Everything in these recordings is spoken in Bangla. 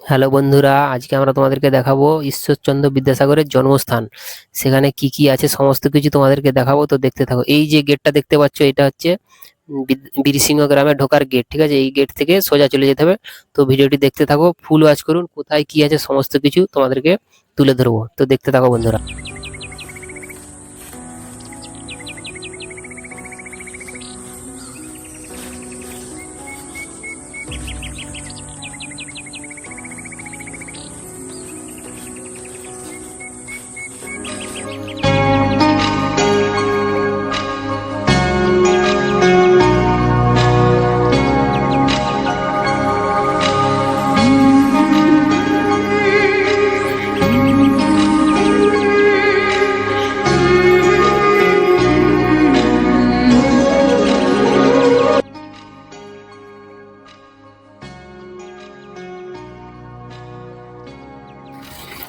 হ্যালো বন্ধুরা, আজকে আমরা তোমাদেরকে দেখাবো ঈশ্বরচন্দ্র বিদ্যাসাগরের জন্মস্থান। সেখানে কি কি আছে, সমস্ত কিছু তোমাদেরকে দেখাবো, তো দেখতে থাকো। এই যে গেটটা দেখতে পাচ্ছ, এটা হচ্ছে বীরসিংহ গ্রামে ঢোকার গেট, ঠিক আছে? এই গেট থেকে সোজা চলে যেতে হবে। তো ভিডিওটি দেখতে থাকো, ফুল ওয়াচ করুন, কোথায় কি আছে, সমস্ত কিছু তোমাদেরকে তুলে ধরবো। তো দেখতে থাকো বন্ধুরা।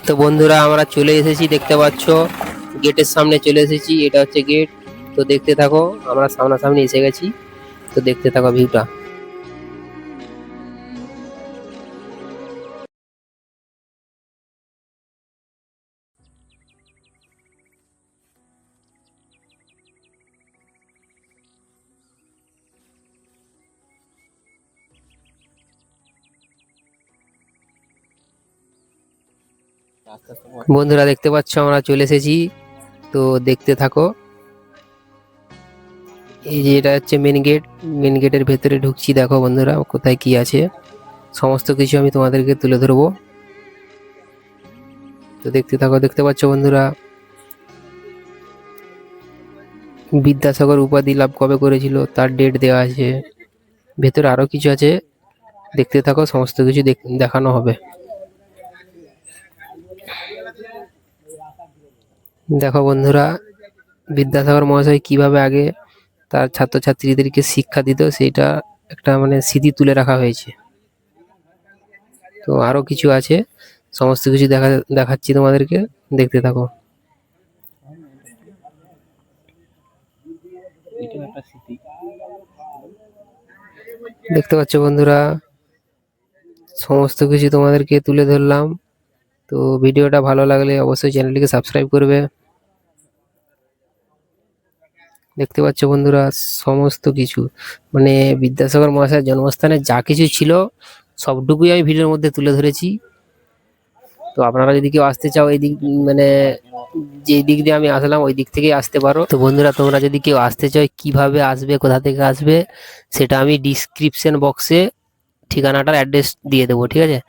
তো বন্ধুরা, আমরা চলে এসেছি, দেখতে পাচ্ছ? গেটের সামনে চলে এসেছি, এটা হচ্ছে গেট। তো দেখতে থাকো, আমরা সামনাসামনি এসে গেছি। তো দেখতে থাকো ভিউটা। বন্ধুরা দেখতে পাচ্ছ, আমরা চলে এসেছি। তো দেখতে থাকো। এই যে এটা হচ্ছে মেন গেট মেন গেটের ভেতরে ঢুকছি। দেখো বন্ধুরা, কোথায় কি আছে। সমস্ত কিছু আমি তোমাদেরকে তুলে ধরবো। তো দেখতে থাকো, দেখতে পাচ্ছ বন্ধুরা। বিদ্যাসাগর উপাধি লাভ কবে করেছিল, তার ডেট দেওয়া আছে। ভেতরে আরও কিছু আছে। দেখতে থাকো, সমস্ত কিছু দেখ- দেখানো হবে। দেখো বন্ধুরা, বিদ্যাসাগর মহাশয় কীভাবে আগে তার ছাত্রছাত্রীদেরকে শিক্ষা দিত সেটা একটা মানে স্মৃতি তুলে রাখা হয়েছে। তো আরও কিছু আছে, সমস্ত কিছু দেখা, দেখাচ্ছি তোমাদেরকে, দেখতে থাকো। দেখতে পাচ্ছ বন্ধুরা, সমস্ত কিছু তোমাদেরকে তুলে ধরলাম। তো ভিডিওটা ভালো লাগলে অবশ্যই চ্যানেলটিকে সাবস্ক্রাইব করবে। দেখতে পাচ্ছ বন্ধুরা, সমস্ত কিছু। মানে বিদ্যাসাগর মহাশয়ের জন্মস্থানে যা কিছু ছিল, সবটুকুই আমি ভিডিওর মধ্যে তুলে ধরেছি। তো আপনারা যদি কেউ আসতে চাও এই দিক মানে যে দিক দিয়ে আমি আসলাম, ওই দিক থেকেই আসতে পারো। তো বন্ধুরা, তোমরা যদি কেউ আসতে চাও, কীভাবে আসবে, কোথা থেকে আসবে, সেটা আমি ডিসক্রিপশন বক্সে ঠিকানাটার অ্যাড্রেস দিয়ে দেবো, ঠিক আছে?